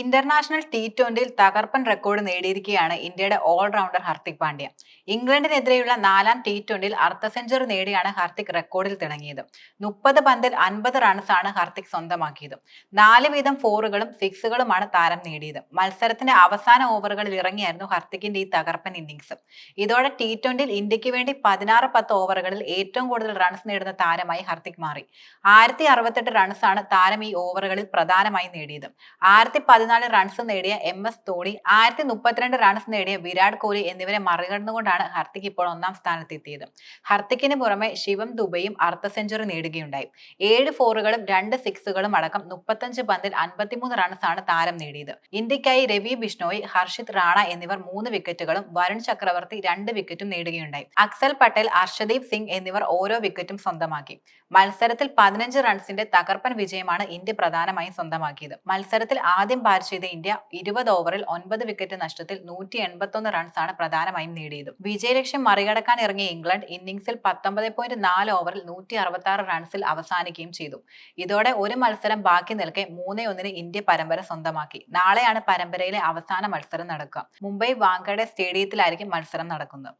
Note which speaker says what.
Speaker 1: International T ട്വന്റിയിൽ തകർപ്പൻ record നേടിയിരിക്കുകയാണ് ഇന്ത്യയുടെ allrounder Hardik Pandya. ഇംഗ്ലണ്ടിനെതിരെയുള്ള നാലാം ടി ട്വന്റിയിൽ അർദ്ധ സെഞ്ചുറി നേടിയാണ് ഹാർദിക് റെക്കോർഡിൽ തിളങ്ങിയത്. മുപ്പത് പന്തിൽ അൻപത് റൺസാണ് ഹാർദിക് സ്വന്തമാക്കിയത്. നാല് വീതം ഫോറുകളും സിക്സുകളുമാണ് താരം നേടിയത്. മത്സരത്തിന്റെ അവസാന ഓവറുകളിൽ ഇറങ്ങിയായിരുന്നു ഹാർദിക്കിന്റെ ഈ തകർപ്പൻ ഇന്നിംഗ്സ് ഇതോടെ ടി ട്വന്റിയിൽ ഇന്ത്യയ്ക്ക് വേണ്ടി പതിനാറ് പത്ത് ഓവറുകളിൽ ഏറ്റവും കൂടുതൽ റൺസ് നേടുന്ന താരമായി ഹാർദിക് മാറി. ആയിരത്തി അറുപത്തെട്ട് റൺസാണ് താരം ഈ ഓവറുകളിൽ പ്രധാനമായി നേടിയത്. ആയിരത്തി പതിനാല് റൺസ് നേടിയ എം എസ് ധോണി ആയിരത്തി മുപ്പത്തിരണ്ട് റൺസ് നേടിയ വിരാട് കോഹ്ലി എന്നിവരെ മറികടന്നുകൊണ്ടാണ് ഹർത്തിക് ഇപ്പോൾ ഒന്നാം സ്ഥാനത്തെത്തിയത്. ഹർത്തിക്കിന് പുറമെ ശിവം ദുബൈയും അർദ്ധ സെഞ്ചുറി നേടുകയുണ്ടായി. ഏഴ് ഫോറുകളും രണ്ട് സിക്സുകളും അടക്കം മുപ്പത്തഞ്ച് പന്തിൽ അൻപത്തിമൂന്ന് റൺസാണ് താരം നേടിയത്. ഇന്ത്യക്കായി രവി ബിഷ്ണോയ് ഹർഷിത് റാണ എന്നിവർ മൂന്ന് വിക്കറ്റുകളും വരുൺ ചക്രവർത്തി രണ്ട് വിക്കറ്റും നേടുകയുണ്ടായി. അക്സൽ പട്ടേൽ അർഷദീപ് സിംഗ് എന്നിവർ ഓരോ വിക്കറ്റും സ്വന്തമാക്കി. മത്സരത്തിൽ പതിനഞ്ച് റൺസിന്റെ തകർപ്പൻ വിജയമാണ് ഇന്ത്യ പ്രധാനമായും സ്വന്തമാക്കിയത്. മത്സരത്തിൽ ആദ്യം ബാറ്റ് ചെയ്ത ഇന്ത്യ ഇരുപത് ഓവറിൽ ഒൻപത് വിക്കറ്റ് നഷ്ടത്തിൽ നൂറ്റി എൺപത്തൊന്ന് റൺസാണ് പ്രധാനമായും നേടിയത്. വിജയലക്ഷ്യം മറികടക്കാൻ ഇറങ്ങിയ ഇംഗ്ലണ്ട് ഇന്നിംഗ്സിൽ പത്തൊമ്പത് പോയിന്റ് നാല് ഓവറിൽ നൂറ്റി അറുപത്തി ആറ് റൺസിൽ അവസാനിക്കുകയും ചെയ്തു. ഇതോടെ ഒരു മത്സരം ബാക്കി നിൽക്കെ മൂന്നേ ഒന്നിന് ഇന്ത്യ പരമ്പര സ്വന്തമാക്കി. നാളെയാണ് പരമ്പരയിലെ അവസാന മത്സരം നടക്കുക. മുംബൈ വാങ്കഡെ സ്റ്റേഡിയത്തിലായിരിക്കും മത്സരം നടക്കുന്നത്.